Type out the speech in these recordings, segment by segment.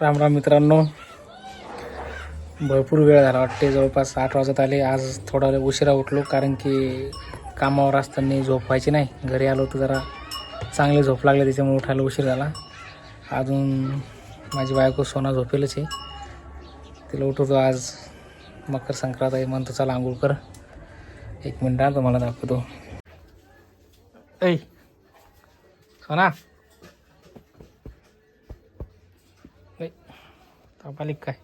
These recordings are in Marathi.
राम राम मित्रांनो. भरपूर वेळ झाला वाटते. जवळपास आठ वाजत आले. आज थोडा वेळ उशिरा उठलो कारण की कामावर असताना झोप व्हायची नाही. घरी आलो तर जरा. चांगली झोप लागली त्याच्यामुळे उठायला उशीर झाला. अजून माझी बायको सोना झोपेलच आहे. तिला उठवतो आज. मकर संक्रांत आहे. म्हणतो चला आंघोळ कर. एक मिनिट आलो मला दाखवतो. ऐ सोना. ताप आली का काय?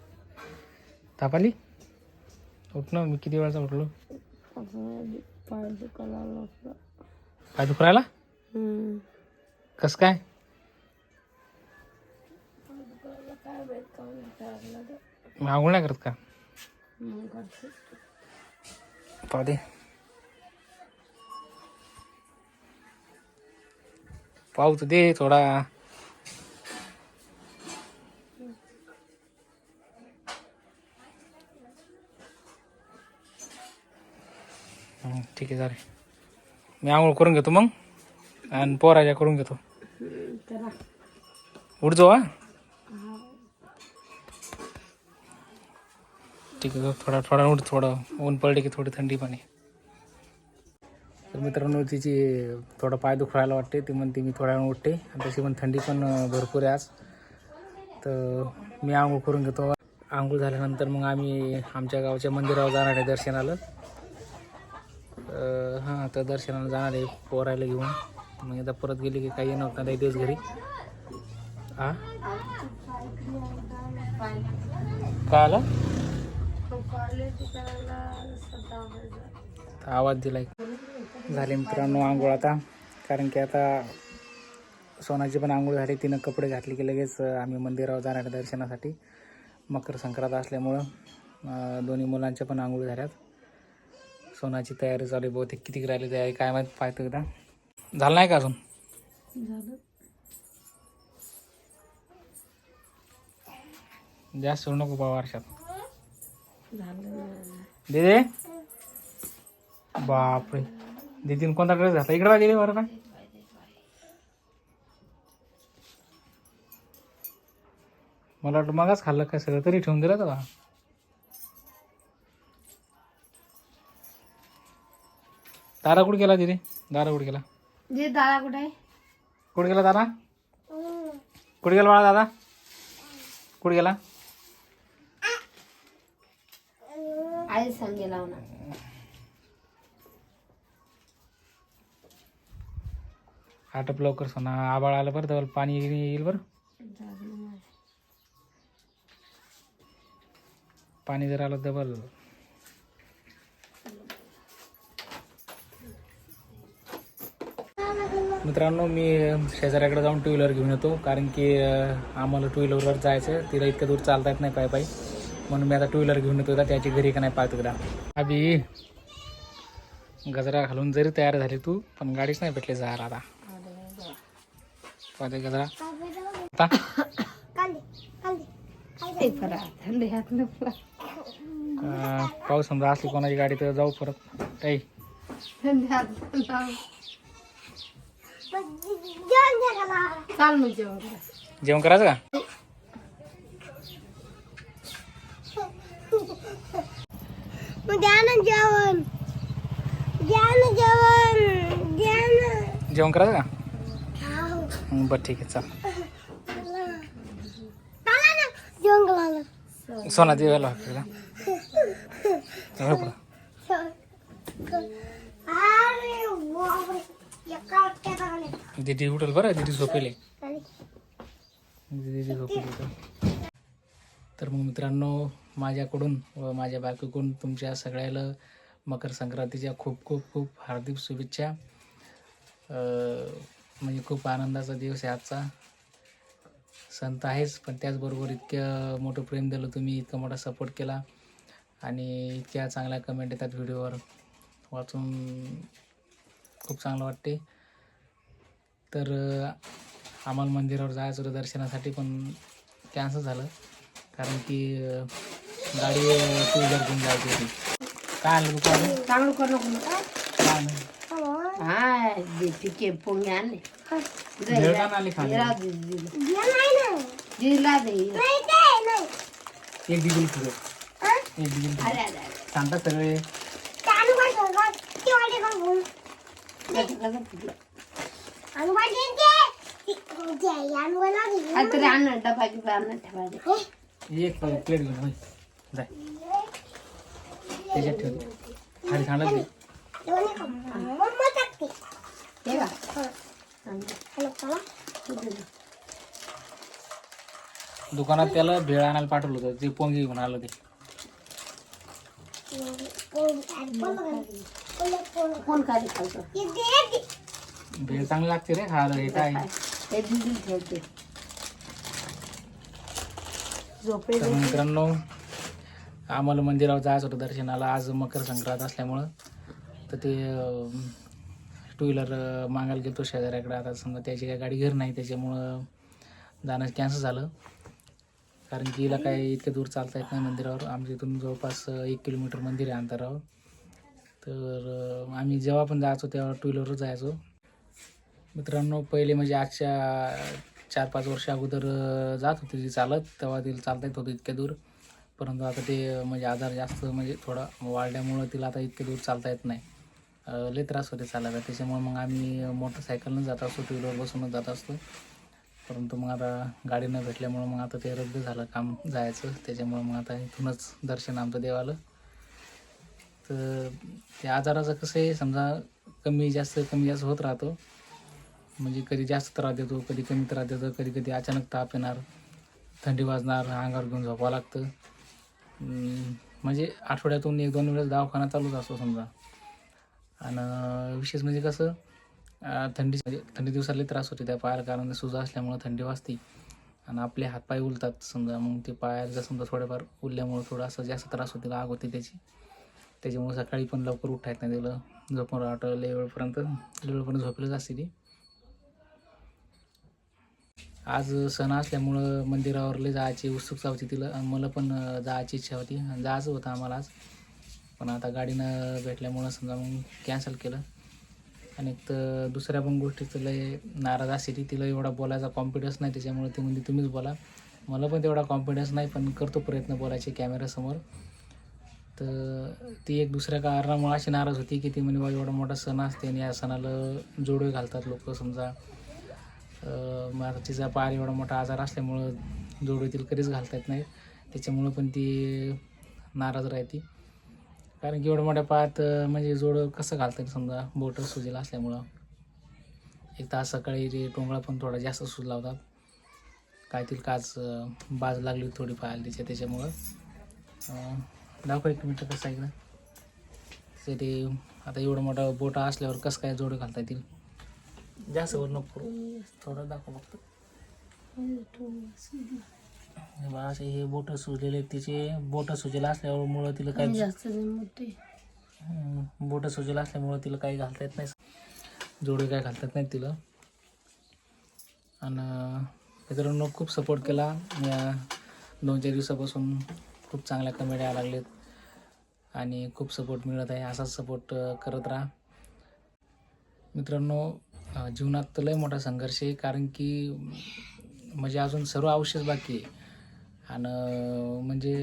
ताप आली उठ ना मी किती वेळाचा उठलो? पाय दुखायला लागला. काय दुखू राहिला कसं काय? आंघोळ नाही करत का? पाहू दे. पाहू तर दे थोडा. ठीक आहे चालेल. मी आंघोळ करून घेतो मग आणि पोराच्या करून घेतो. जाऊ हा? ठीक आहे थोडा थोडा उठ थोडं. ऊन पडले की थोडी थंडी पण तर मित्रांनो तिची थोडा पाय दुखायला वाटते ती म्हणते मी थोड्या वेळ उठते आणि तशी पण थंडी पण भरपूर आहे आज. तर मी आंघोळ करून घेतो. आंघोळ झाल्यानंतर मग आम्ही आमच्या गावच्या मंदिरावर जाणार आहे दर्शनाला. हां तर दर्शनाला जाणार आहे पोरायला घेऊन. मग एकदा परत गेली की काही येणार नाही दिवस घरी. हां काय आलं? आवाज दिलाय. झाले मित्रांनो आंघोळ आता. कारण की आता सोनाची पण आंघोळ झाली तिनं कपडे घातले की लगेच आम्ही मंदिरावर जाणार दर्शनासाठी. मकर संक्रांत असल्यामुळं दोन्ही मुलांच्या पण आंघोळ झाल्यात. सोनाची तयारी चालू आहे बहुतेक किती राहिली तयारी काय माहीत पाहतो एकदा. झालं नाही का अजून? जास्त सोडू नको बा वर्षात दे बापरे. दीदीन कोणता ड्रेस घातला? इकडे गेली बरं काय मला वाटतं मगाच खाल्लं काय सगळं? तरी ठेवून दिलं का? दारा कुठे गेला दिदी दारा कुठे गेला? जे दादा कुठे आहे? कुठे गेला दादा कुठे गेला बाळा दादा? कुठे गेला? आई सांगे लावणार आटप लवकर सोना. आबाळ आलं बरं तर पाणी येईल बरं. पाणी जर आलं डबल. मित्रांनो मी शेजाऱ्याकडे जाऊन टू व्हीलर घेऊन येतो. कारण की आम्हाला टू व्हीलरवर जायचं आहे तिला इतक्या दूर चालता येत नाही पाय पायी म्हणून मी आता टू व्हीलर घेऊन येतो त्याची घरी का नाही पाहतो एकदा अभि गजरा घालून जरी तयार झाली तू पण गाडीच नाही भेटली जहार आता. पाहते गजरा. आता? पाऊस समजा असली कोणाची गाडी तर जाऊ परत. काही चाल मग जेवण. जेवण करायचं का? जेवण. जेवण. जेवण जेवण जेवण करायचं का? हं, बरं ठीक आहे चल. जेवण सोना देवायला आपल्याला चल पुढं दीदी उठल बरं? दीदी झोपेले दीदी झोपेली तर मग मित्रांनो माझ्याकडून व माझ्या बायकोकडून तुमच्या सगळ्याला मकर संक्रांतीच्या खूप खूप खूप हार्दिक शुभेच्छा. म्हणजे खूप आनंदाचा दिवस आहे आजचा. संत आहेच पण त्याचबरोबर इतकं मोठं प्रेम दिलं तुम्ही इतका मोठा सपोर्ट केला. आणि इतक्या चांगल्या कमेंट येतात व्हिडिओवर वाचून खूप चांगलं वाटते. तर आम्हाला मंदिरावर जायचं होतं दर्शनासाठी पण कॅन्सल झालं. कारण की गाडी टू व्हीलर घेऊन जायची होती. काय आणलं तू? चांगलं कर नको ना. काय आणलं? हाय दे पिके पोंगे आणले. भेळ का नाही आणली खाली? राहू दे, दिलं. दिला दे नाही ते नाही. एक डिझेल फिरव हा? एक डिझेल अरे अरे अरे. सांगतात सगळे. एक प्लेट घेऊन जाय. त्याच्यात ठेव खाली हे दुकानात त्याला भेळ आणायला पाठवलं होतं. ते पोंगी घेऊन आलं ते. कोण खाली खालतो भेळ चांगली लागते रे खायला हे काय? हे दिदी ठेवते. झोपे तर मित्रांनो आम्हाला मंदिरावर जायचं होतं दर्शनाला. आज मकर संक्रांत असल्यामुळं. तर ते टू व्हीलर मागायला गेलो शेजाऱ्याकडे. आता समजा त्याची काही गाडी घर नाही त्याच्यामुळं जाणं कॅन्सल झालं. कारण की हिला काय इतक्या दूर चालता येत नाही मंदिरावर. आमच्या इथून जवळपास एक किलोमीटर मंदिर आहे अंतरावर. तर आम्ही जेव्हा पण जायचो तेव्हा टू व्हीलरवर जायचो. मित्रांनो पहिले म्हणजे आजच्या चार पाच वर्ष अगोदर जात होती ती चालत तेव्हा तिला चालता येत होतं इतक्या दूर. परंतु आता ते म्हणजे आजार जास्त म्हणजे थोडा वाढल्यामुळं तिला आता इतक्या दूर चालता येत नाही. लय त्रास होते चालायला. त्याच्यामुळे मग आम्ही मोटरसायकलनं जात असतो टू व्हीलर बसूनच जात असतो. परंतु मग आता गाडी न भेटल्यामुळं मग आता ते रद्द झालं काम जायचं. त्याच्यामुळं मग आता इथूनच दर्शन आमचं देवालं. तर ते आजाराचं कसं आहे समजा कमी जास्त कमी जास्त होत राहतो. म्हणजे कधी जास्त त्रास देतो कधी कमी त्रास देतो कधी कधी अचानक ताप येणार थंडी वाजणार अंगावर घेऊन झोपावं लागतं. म्हणजे आठवड्यातून एक दोन वेळेस दवाखाना चालूच असतो समजा. आणि विशेष म्हणजे कसं थंडी म्हणजे थंडी दिवसाला त्रास होते त्या पायाला कारण ते सुजा असल्यामुळं थंडी वाजते. आणि आपले हातपाय उलतात समजा मग ते पायाला जर समजा थोडेफार उरल्यामुळं थोडं असं जास्त त्रास होते आग होते त्याची. त्याच्यामुळे सकाळी पण लवकर उठायत नाही त्याला झोपून राहतं लय वेळपर्यंत वेळपर्यंत झोपलेच असते ती. आज सण असल्यामुळं मंदिरावर लय जायची उत्सुकता होती तिला. आणि मला पण जायची इच्छा होती. जायचं होतं आम्हाला आज. पण आता गाडीनं भेटल्यामुळं समजा मग कॅन्सल केलं. आणि एक तर दुसऱ्या पण गोष्टीचं लय नाराज असेल ती. तिला एवढा बोलायचा कॉन्फिडन्स नाही त्याच्यामुळे ती म्हणजे तुम्हीच बोला. मला पण तेवढा कॉन्फिडन्स नाही पण करतो प्रयत्न बोलायचे कॅमेऱ्यासमोर तर ती एक दुसऱ्या कारणामुळे अशी नाराज होती की ती म्हणे बा एवढा मोठा सण असते आणि या सणाला जोडे घालतात लोक समजा. आता तिचा पार एवढा मोठा आजार असल्यामुळं जोडीतील कधीच घालता येत नाही. त्याच्यामुळं पण ती नाराज राहते. कारण की एवढ्या मोठ्या पायात म्हणजे जोडं कसं घालता येईल समजा? बोटं सुजेला असल्यामुळं. एक तास सकाळी ते टोंगळा पण थोडा जास्त सूज लावतात कायतील काच बाज लागली थोडी पाहायला तिच्या त्याच्यामुळं. दाखव एक मिनटं कसं आहे ते ते आता एवढं मोठं बोटा असल्यावर कसं काय जोडं घालता येतील? जास्त वर नको करू. थोडं दाखव फक्त. हे असे हे बोटं सुजलेले आहेत तिचे. बोटं सुजेला असल्यावर मुळं तिला जास्त हम्म, बोटं सुजेला असल्यामुळं तिला काही घालता येत नाही. जोडे काय घालता येत नाही तिला. आणि मित्रांनो खूप सपोर्ट केला. या दोन चार दिवसापासून खूप चांगल्या कमेड्या यायला लागलेत. आणि खूप सपोर्ट मिळत आहे. असाच सपोर्ट करत राहा. मित्रांनो जीवनात तर लय मोठा संघर्ष आहे कारण की म्हणजे अजून सर्व आवश्यक बाकी आहे. आणि म्हणजे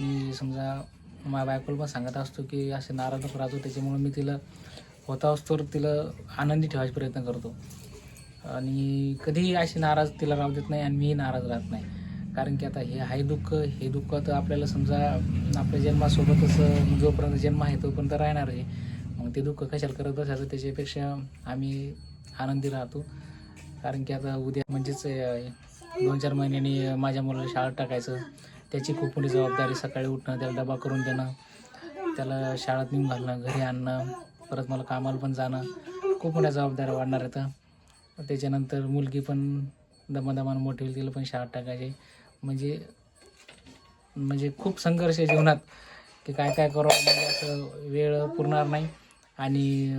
मी समजा माझ्या बायकोला पण सांगत असतो की असे नाराज नको राहतो त्याच्यामुळे मी तिला होता असतो तिला आनंदी ठेवायचा प्रयत्न करतो. आणि कधीही अशी नाराज तिला राहू देत नाही आणि मीही नाराज राहत नाही. कारण की आता हे आहे दुःख हे दुःख तर आपल्याला समजा आपल्या जन्मासोबतच जोपर्यंत जन्म आहे तोपर्यंत राहणार आहे. मग ते दुःख कशाला करत बसायचं त्याच्यापेक्षा आम्ही आनंदी राहतो. कारण की आता उद्या म्हणजेच दोन चार महिन्यांनी माझ्या मुलाला शाळेत टाकायचं. त्याची खूप मोठी जबाबदारी सकाळी उठणं त्याला डबा करून देणं त्याला शाळेत नेऊन घालणं घरी आणणं परत मला कामाला पण जाणं. खूप मोठ्या जबाबदाऱ्या वाढणार आहेत. त्याच्यानंतर मुलगी पण दमादमानं मोठी होईल तिला पण शाळेत टाकायचे. म्हणजे म्हणजे खूप संघर्ष आहे जीवनात की काय काय करावं म्हणजे असं वेळ पुरणार नाही. आणि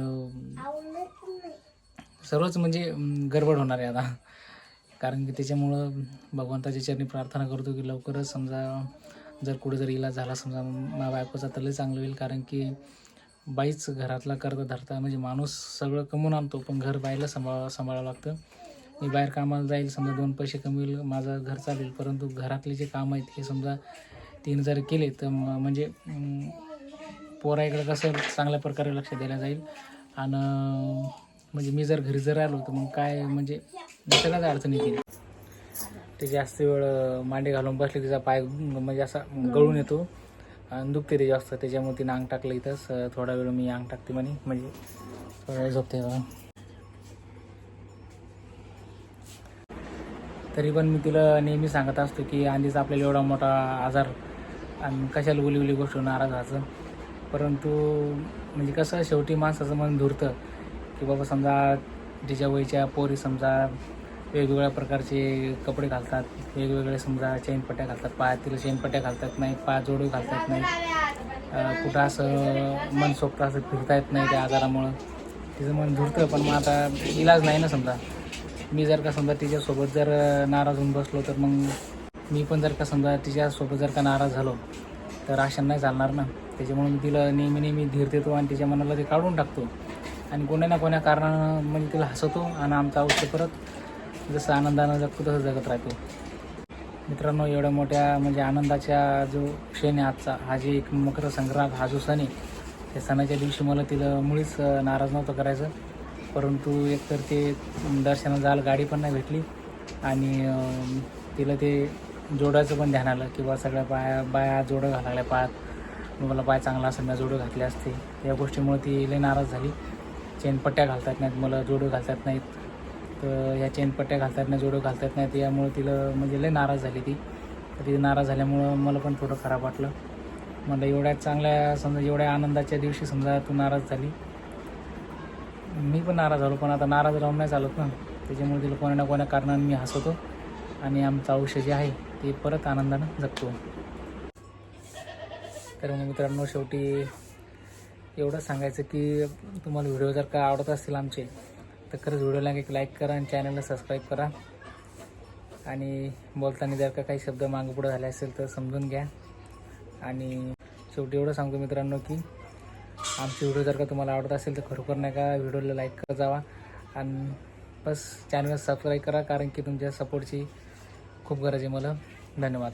सर्वच म्हणजे गडबड होणार आहे आता. कारण की त्याच्यामुळं भगवंताच्या चरणी प्रार्थना करतो की लवकरच समजा जर कुठे जर इलाज झाला समजा मा बायकोचा तर लय चांगलं होईल. कारण की बाईच घरातला करता धरता म्हणजे माणूस सगळं कमवून आणतो पण घर बाईला सांभाळा सांभाळावं लागतं. मी बाहेर कामाला जाईल समजा दोन पैसे कमवेल माझं घर चालेल. परंतु घरातले जे काम आहेत हे समजा तीन जर केले तर म्हणजे अं, पोराकडे कसं चांगल्या प्रकारे लक्ष दिलं जाईल. आणि म्हणजे मी जर घरी जर आलो तर मग काय म्हणजे दुसऱ्याच अडचण येते. ते जास्त वेळ मांडे घालून बसले तिचा पाय म्हणजे असा गळून येतो. आणि दुखते ते जास्त. त्याच्यामुळे तिनं अंग टाकलं इथंच. थोडा वेळ मी अंग टाकते म्हणे. म्हणजे थोडा वेळ झोपते तरी पण मी तिला नेहमी सांगत असतो की आधीच आपल्याला एवढा मोठा आजार आणि कशाला उली उली गोष्ट नाराज व्हायचं परंतु म्हणजे कसं शेवटी माणसाचं मन धुरतं. की बाबा समजा तिच्या वयच्या पोरी समजा वेगवेगळ्या प्रकारचे कपडे घालतात वेगवेगळे समजा चेनपट्ट्या घालतात पायातील तिला चेनपट्ट्या घालतात नाही पाय जोडू घालतात नाही. कुठं असं मनसोक्त असं फिरता येत नाही त्या आजारामुळं. तिचं मन धुरतं पण मग आता इलाज नाही ना समजा. मी जर का समजा तिच्यासोबत जर नाराज होऊन बसलो तर मग मी पण जर का समजा तिच्यासोबत जर का नाराज झालो तर अशा नाही चालणार ना. त्याच्यामुळे मी तिला नेहमी नेहमी धीर देतो आणि तिच्या मनाला ते काढून टाकतो. आणि कोण्या ना कोण्या कारणानं म्हणजे तिला हसवतो आणि आमचं आयुष्य परत जसं आनंदानं जगतो तसं जगत राहतो. मित्रांनो एवढ्या मोठ्या म्हणजे आनंदाच्या जो क्षण आहे आजचा हा जे एक मकर संक्रांत हा जो सण आहे त्या सणाच्या दिवशी मला तिला मुळीच नाराज नव्हतं करायचं. परंतु एकतर ते दर्शनाला जायला गाडी पण नाही भेटली आणि तिला ते जोडायचं पण ध्यान आलं किंवा सगळ्या बाया बाया जोडं घालायला पायात मला पाय चांगला असं मी जोडं घातले असते. या गोष्टीमुळे ती लई नाराज झाली. चेनपट्ट्या घालतात नाहीत मला जोडं घालतात नाहीत. तर ह्या चेनपट्ट्या घालतात नाही जोडं घालतात नाहीत यामुळे तिला म्हणजे लई नाराज झाली ती. तर ती नाराज झाल्यामुळं मला पण थोडं खराब वाटलं. मला एवढ्या चांगल्या समजा एवढ्या आनंदाच्या दिवशी समजा तू नाराज झाली. मी पण नाराज झालो पण आता नाराज राहून नाही चालत ना. त्याच्यामुळे तिला कोणा ना कोणा कारणाने मी हसवतो आणि आमचं आयुष्य जे आहे ते परत आनंदानं जगतो. तर मग मित्रांनो शेवटी एवढं सांगायचं की तुम्हाला व्हिडिओ जर का आवडत असतील आमचे तर खरंच व्हिडिओला एक लाईक करा आणि चॅनलला सबस्क्राईब करा. आणि बोलताना जर का काही शब्द मागं पुढं झाले असेल तर समजून घ्या. आणि शेवटी एवढं सांगतो मित्रांनो की आमची व्हिडिओ जर का तुम्हाला आवडत असेल तर खरोखर नाही का व्हिडिओला लाईक करत जावा. आणि बस चॅनलला सबस्क्राईब करा कारण की तुमच्या सपोर्टची खूप गरज आहे मला. धन्यवाद.